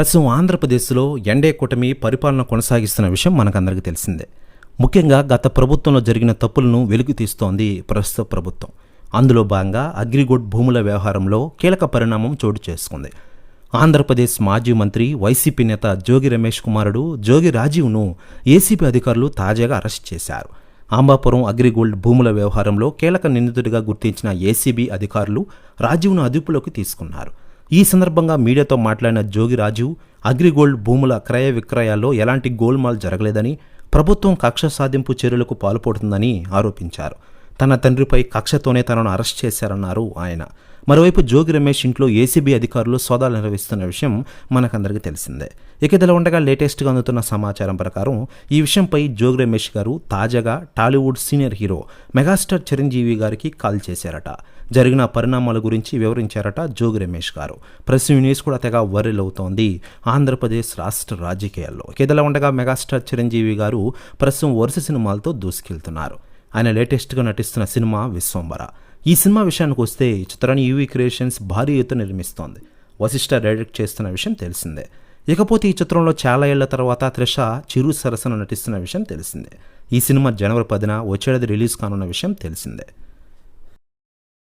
ప్రస్తుతం ఆంధ్రప్రదేశ్లో ఎండే కూటమి పరిపాలన కొనసాగిస్తున్న విషయం మనకందరికీ తెలిసిందే. ముఖ్యంగా గత ప్రభుత్వంలో జరిగిన తప్పులను వెలుగు తీస్తోంది ప్రస్తుత ప్రభుత్వం. అందులో భాగంగా అగ్రిగోడ్ భూముల వ్యవహారంలో కీలక పరిణామం చోటు చేసుకుంది. ఆంధ్రప్రదేశ్ మాజీ మంత్రి వైసీపీ నేత జోగి రమేష్ కుమారుడు జోగి రాజీవ్ను ఏసీబీ అధికారులు తాజాగా అరెస్ట్ చేశారు. ఆంబాపురం అగ్రిగోల్డ్ భూముల వ్యవహారంలో కీలక నిందితుడిగా గుర్తించిన ఏసీబీ అధికారులు రాజీవ్ను అదుపులోకి తీసుకున్నారు. ఈ సందర్భంగా మీడియాతో మాట్లాడిన జోగి రాజీవ్ అగ్రిగోల్డ్ భూముల క్రయ విక్రయాల్లో ఎలాంటి గోల్మాల్ జరగలేదని ప్రభుత్వం కక్ష సాధింపు చర్యలకు పాల్పడుతుందని ఆరోపించారు. తన తండ్రిపై కక్షతోనే తనను అరెస్ట్ చేశారన్నారు ఆయన. మరోవైపు జోగి రమేష్ ఇంట్లో ఏసీబీ అధికారులు సోదాలు నిర్వహిస్తున్న విషయం మనకందరికీ తెలిసిందే. ఇక ఇదిలా ఉండగా లేటెస్ట్గా అందుతున్న సమాచారం ప్రకారం ఈ విషయంపై జోగి రమేష్ గారు తాజాగా Tollywood senior hero megastar Chiranjeevi గారికి కాల్ చేశారట. జరిగిన పరిణామాల గురించి వివరించారట జోగి రమేష్ గారు. ప్రెస్ న్యూస్ కూడా తెగ వర్రెల్ అవుతోంది ఆంధ్రప్రదేశ్ రాష్ట్ర రాజకీయాల్లో. ఇదిలా ఉండగా మెగాస్టార్ చిరంజీవి గారు ప్రస్తుతం వరుస సినిమాలతో దూసుకెళ్తున్నారు. ఆయన లేటెస్ట్గా నటిస్తున్న సినిమా విశ్వంబర. ఈ సినిమా విషయానికి వస్తే ఈ చిత్రాన్ని యూవీ క్రియేషన్స్ భారీ ఎత్తున నిర్మిస్తోంది. వశిష్ఠ డైరెక్ట్ చేస్తున్న విషయం తెలిసిందే. ఇకపోతే ఈ చిత్రంలో చాలా ఏళ్ళ తర్వాత త్రిష చిరు సరసన నటిస్తున్న విషయం తెలిసిందే. ఈ సినిమా జనవరి పదిన వచ్చేది రిలీజ్ కానున్న విషయం తెలిసిందే.